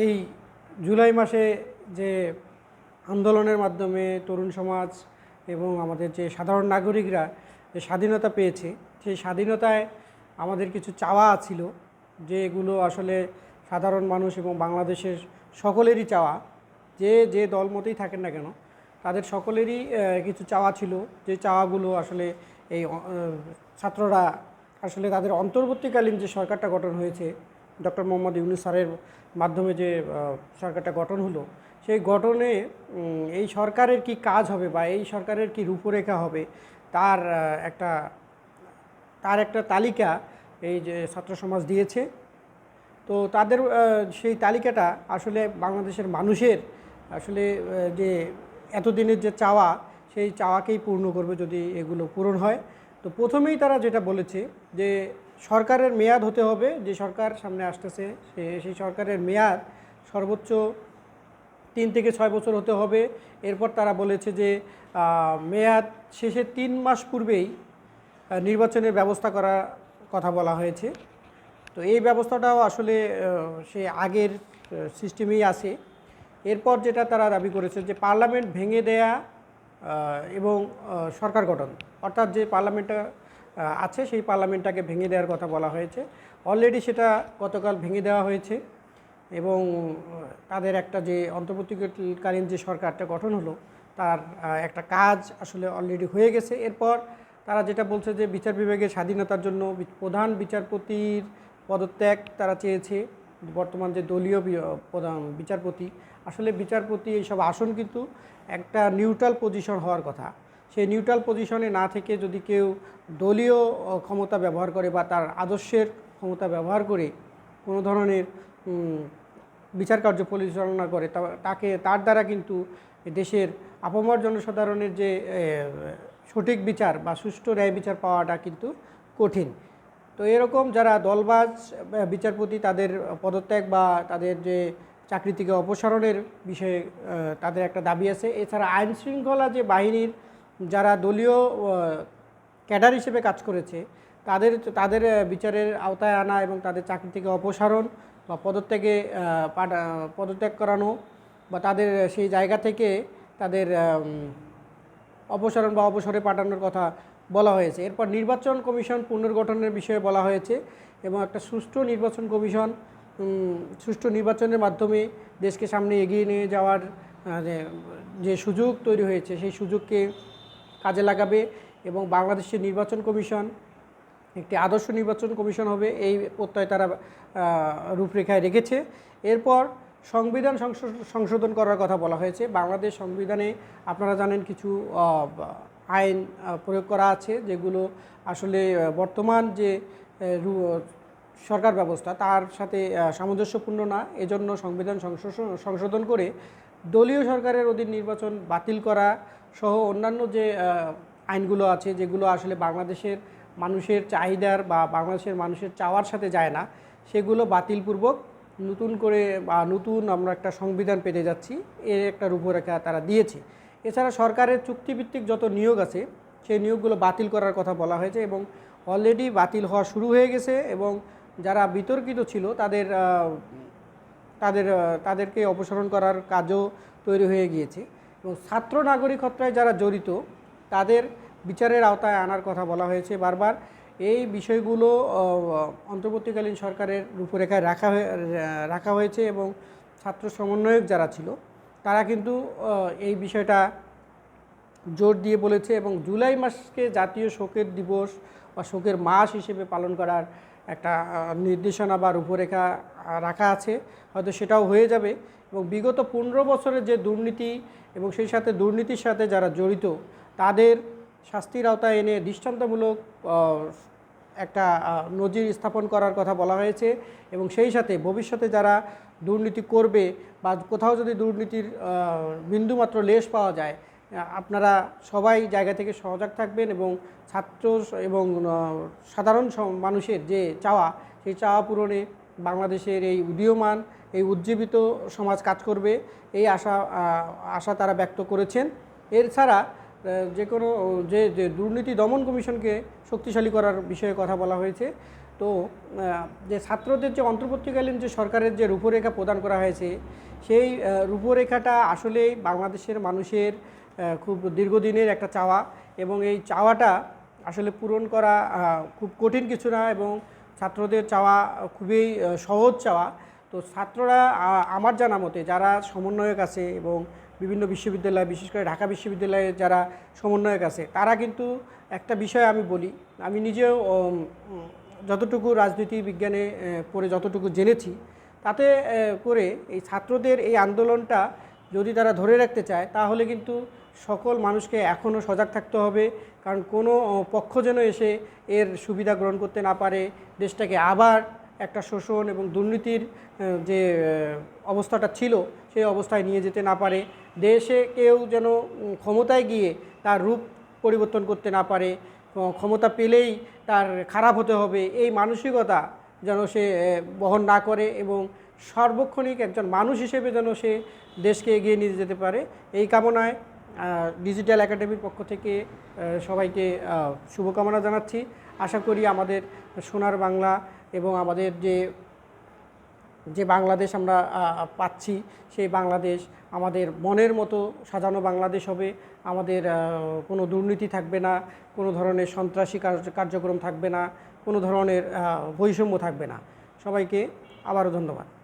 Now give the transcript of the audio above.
এই জুলাই মাসে যে আন্দোলনের মাধ্যমে তরুণ সমাজ এবং আমাদের যে সাধারণ নাগরিকরা যে স্বাধীনতা পেয়েছে, সেই স্বাধীনতায় আমাদের কিছু চাওয়া ছিল যেগুলো আসলে সাধারণ মানুষ এবং বাংলাদেশের সকলেরই চাওয়া, যে যে দলমতেই থাকেন না কেন, তাদের সকলেরই কিছু চাওয়া ছিল, যে চাওয়াগুলো আসলে এই ছাত্ররা আসলে তাদের অন্তর্বর্তীকালীন যে সরকারটা গঠন হয়েছে ডক্টর মোহাম্মদ ইউনুস স্যারের মাধ্যমে যে সরকারটা গঠন হলো, সেই গঠনে এই সরকারের কি কাজ হবে বা এই সরকারের কি রূপরেখা হবে, তার একটা তার একটা তালিকা এই যে ছাত্র সমাজ দিয়েছে। তো তাদের সেই তালিকাটা আসলে বাংলাদেশের মানুষের আসলে যে এতদিনের যে চাওয়া, সেই চাওয়াকেই পূর্ণ করবে যদি এগুলো পূরণ হয়। তো প্রথমেই তারা যেটা বলেছে যে সরকারের মেয়াদ হতে হবে, যে সরকার সামনে আসতেছে, সে- সেই সরকারের মেয়াদ সর্বোচ্চ তিন থেকে ছয় বছর হতে হবে। এরপর তারা বলেছে যে মেয়াদ শেষে তিন মাস পূর্বেই নির্বাচনের ব্যবস্থা করার কথা বলা হয়েছে। তো এই ব্যবস্থাটাও আসলে সে আগের সিস্টেমেই আছে। এরপর যেটা তারা দাবি করেছে যে, পার্লামেন্ট ভেঙে দেয়া এবং সরকার গঠন। অর্থাৎ যে পার্লামেন্টটা আছে, সেই পার্লামেন্টটাকে ভেঙে দেওয়ার কথা বলা হয়েছে। অলরেডি সেটা গতকাল ভেঙে দেওয়া হয়েছে এবং তাদের একটা যে অন্তর্বর্তীকালীন যে সরকারটা গঠন হলো, তার একটা কাজ আসলে অলরেডি হয়ে গেছে। এরপর তারা যেটা বলছে যে বিচার বিভাগের স্বাধীনতার জন্য প্রধান বিচারপতির পদত্যাগ তারা চেয়েছে, বর্তমান যে দলীয় প্রধান বিচারপতি। আসলে বিচারপতি এইসব আসন কিন্তু একটা নিউট্রাল পজিশন হওয়ার কথা। সেই নিউট্রাল পজিশনে না থেকে যদি কেউ দলীয় ক্ষমতা ব্যবহার করে বা তার আদর্শের ক্ষমতা ব্যবহার করে কোনো ধরনের বিচার কার্য পরিচালনা করে তাকে, তার দ্বারা কিন্তু দেশের আপামর জনসাধারণের যে সঠিক বিচার বা সুষ্ঠু ন্যায় বিচার পাওয়াটা কিন্তু কঠিন। তো এরকম যারা দলবাজ বিচারপতি তাদের পদত্যাগ বা তাদের যে চাকরি থেকে অপসারণের বিষয়ে তাদের একটা দাবি আছে। এছাড়া আইন শৃঙ্খলা যে বাহিনীর যারা দলীয় ক্যাডার হিসেবে কাজ করেছে, তাদের তাদের বিচারের আওতায় আনা এবং তাদের চাকরি থেকে অপসারণ বা পদত্যাগে পদত্যাগ করানো বা তাদের, সেই জায়গা থেকে তাদের অপসারণ বা অবসরে পাঠানোর কথা বলা হয়েছে। এরপর নির্বাচন কমিশন পুনর্গঠনের বিষয়ে বলা হয়েছে এবং একটা সুষ্ঠু নির্বাচন কমিশন সুষ্ঠু নির্বাচনের মাধ্যমে দেশকে সামনে এগিয়ে নিয়ে যাওয়ার যে সুযোগ তৈরি হয়েছে, সেই সুযোগকে কাজে লাগাবে এবং বাংলাদেশের নির্বাচন কমিশন, একটি আদর্শ নির্বাচন কমিশন হবে, এই প্রত্যয় তারা রূপরেখায় রেখেছে। এরপর সংবিধান সংশোধন করার কথা বলা হয়েছে। বাংলাদেশ সংবিধানে আপনারা জানেন কিছু আইন প্রয়োগ করা আছে, যেগুলো আসলে বর্তমান যে সরকার ব্যবস্থা, তার সাথে সামঞ্জস্যপূর্ণ না। এজন্য সংবিধান সংশোধন করে দলীয় সরকারের অধীন নির্বাচন বাতিল করা সহ অন্যান্য যে আইনগুলো আছে, যেগুলো আসলে বাংলাদেশের মানুষের চাহিদার বা বাংলাদেশের মানুষের চাওয়ার সাথে যায় না, সেগুলো বাতিলপূর্বক নতুন করে বা নতুন আমরা একটা সংবিধান পেতে যাচ্ছি, এর একটা রূপরেখা তারা দিয়েছে। এছাড়া সরকারের চুক্তিভিত্তিক যত নিয়োগ আছে, সেই নিয়োগগুলো বাতিল করার কথা বলা হয়েছে এবং অলরেডি বাতিল হওয়া শুরু হয়ে গেছে এবং যারা বিতর্কিত ছিল তাদের তাদের তাদেরকে অপসারণ করার কাজও তৈরি হয়ে গিয়েছে। এবং ছাত্র নাগরিক হত্যায় যারা জড়িত, তাদের বিচারের আওতায় আনার কথা বলা হয়েছে। বারবার এই বিষয়গুলো অন্তর্বর্তীকালীন সরকারের রূপরেখায় রাখা রাখা হয়েছে এবং ছাত্র সমন্বয়ক যারা ছিল, তারা কিন্তু এই বিষয়টা জোর দিয়ে বলেছে এবং জুলাই মাসকে জাতীয় শোকের দিবস বা শোকের মাস হিসেবে পালন করার একটা নির্দেশনা বা রূপরেখা রাখা আছে। হয়তো সেটাও হয়ে যাবে। এবং বিগত পনেরো বছরের যে দুর্নীতি এবং সেই সাথে দুর্নীতির সাথে যারা জড়িত, তাদের শাস্তির আওতায় এনে দৃষ্টান্তমূলক একটা নজির স্থাপন করার কথা বলা হয়েছে। এবং সেই সাথে ভবিষ্যতে যারা দুর্নীতি করবে বা কোথাও যদি দুর্নীতির বিন্দুমাত্র লেশ পাওয়া যায় আপনারা সবাই জায়গা থেকে সজাগ থাকবেন এবং ছাত্র এবং সাধারণ মানুষের যে চাওয়া সেই চাওয়া পূরণে বাংলাদেশের এই উদীয়মান এই উজ্জীবিত সমাজ কাজ করবে এই আশা আশা তারা ব্যক্ত করেছেন। এছাড়া আহ, যে কোনো যে যে দুর্নীতি দমন কমিশনকে শক্তিশালী করার বিষয়ে কথা বলা হয়েছে। তো যে ছাত্রদের যে অন্তর্বর্তীকালীন যে সরকারের যে রূপরেখা প্রদান করা হয়েছে সেই রূপরেখাটা আসলেই বাংলাদেশের মানুষের খুব দীর্ঘদিনের একটা চাওয়া এবং এই চাওয়াটা আসলে পূরণ করা খুব কঠিন কিছু না এবং ছাত্রদের চাওয়া খুবই সহজ চাওয়া। তো ছাত্ররা আমার জানা মতে যারা সমন্বয়ক আছে এবং বিভিন্ন বিশ্ববিদ্যালয়, বিশেষ করে ঢাকা বিশ্ববিদ্যালয়ে যারা সমন্বয়ক আছে, তারা কিন্তু একটা বিষয় আমি বলি, আমি নিজেও যতটুকু রাজনীতি বিজ্ঞানে পড়ে যতটুকু জেনেছি, তাতে করে এই ছাত্রদের এই আন্দোলনটা যদি তারা ধরে রাখতে চায়, তাহলে কিন্তু সকল মানুষকে এখনও সজাগ থাকতে হবে, কারণ কোনো পক্ষ যেন এসে এর সুবিধা গ্রহণ করতে না পারে, দেশটাকে আবার একটা শোষণ এবং দুর্নীতির যে অবস্থাটা ছিল, সেই অবস্থায় নিয়ে যেতে না পারে, দেশে কেউ যেন ক্ষমতায় গিয়ে তার রূপ পরিবর্তন করতে না পারে ক্ষমতা পেলেই তার খারাপ হতে হবে, এই মানসিকতা যেন সে বহন না করে এবং সার্বক্ষণিক একজন মানুষ হিসেবে যেন সে দেশকে এগিয়ে নিয়ে যেতে পারে, এই কামনায় ডিজিটাল একাডেমির পক্ষ থেকে সবাইকে শুভকামনা জানাচ্ছি। আশা করি আমাদের সোনার বাংলা এবং আমাদের যে যে বাংলাদেশ আমরা পাচ্ছি, সেই বাংলাদেশ আমাদের মনের মতো সাজানো বাংলাদেশ হবে। আমাদের কোনো দুর্নীতি থাকবে না, কোনো ধরনের সন্ত্রাসী কার্য- কার্যক্রম থাকবে না, কোনো ধরনের বৈষম্য থাকবে না। সবাইকে আবারও ধন্যবাদ।